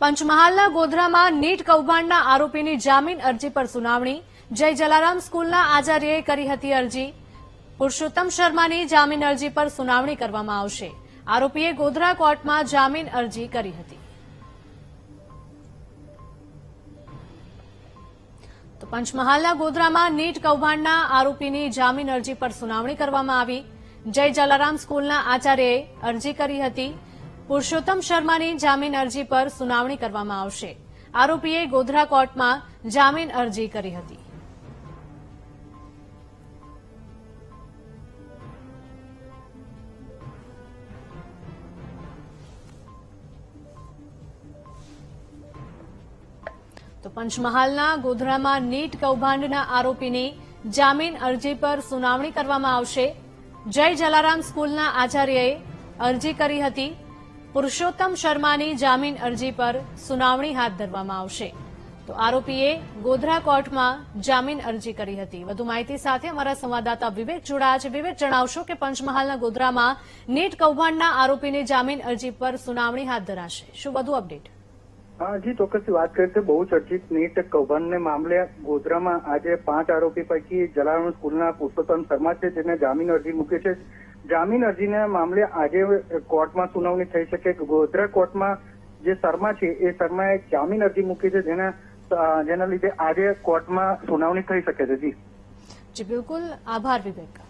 પંચમહાલના ગોધરામાં નીટ કૌભાંડના આરોપીની જામીન અરજી પર સુનાવણી. જય જલારામ સ્કૂલના આચાર્યએ કરી હતી અરજી. પુરુષોત્તમ શર્માની જામીન અરજી પર સુનાવણી કરવામાં આવશે. આરોપીએ ગોધરા કોર્ટમાં જામીન અરજી કરી હતી. તો પંચમહાલના ગોધરામાં નીટ કૌભાંડના આરોપીની જામીન અરજી પર સુનાવણી કરવામાં આવી. જય જલારામ સ્કૂલના આચાર્યએ અરજી કરી હતી. પુરુષોત્તમ શર્માની જામીન અરજી પર સુનાવણી કરવામાં આવશે. આરોપીએ ગોધરા કોર્ટમાં જામીન અરજી કરી હતી. તો પંચમહાલના ગોધરામાં નીટ કૌભાંડના આરોપીની જામીન અરજી પર સુનાવણી કરવામાં આવશે. જય જલારામ સ્કૂલના આચાર્યએ અરજી કરી હતી. પુરુષોત્તમ શર્માની જામીન અરજી પર સુનાવણી હાથ ધરવામાં આવશે. તો આરોપીએ ગોધરા કોર્ટમાં જામીન અરજી કરી હતી. વધુ માહિતી સાથે અમારા સંવાદદાતા વિવેક જોડાયા છે. વિવેક, જણાવશો કે પંચમહાલના ગોધરામાં નીટ કૌભાંડના આરોપીની જામીન અરજી પર સુનાવણી હાથ ધરાશે. શું વધુ અપડેટ? જી ચોક્કસ વાત કરીએ તો બહુ ચર્ચિત નીટ કૌભાંડને મામલે ગોધરામાં આજે પાંચ આરોપી પૈકી જલારામ સ્કૂલના પુરુષોત્તમ શર્મા છે, જેને જામીન અરજી મૂકી છે. જામીન અરજીના મામલે આજે કોર્ટમાં સુનાવણી થઈ શકે ગોધરા કોર્ટમાં જે શર્મા છે, એ શર્માએ જામીન અરજી મૂકી છે, જેના જેના લીધે આજે કોર્ટમાં સુનાવણી થઈ શકે છે. જી. જી, બિલકુલ. આભાર વિવેક.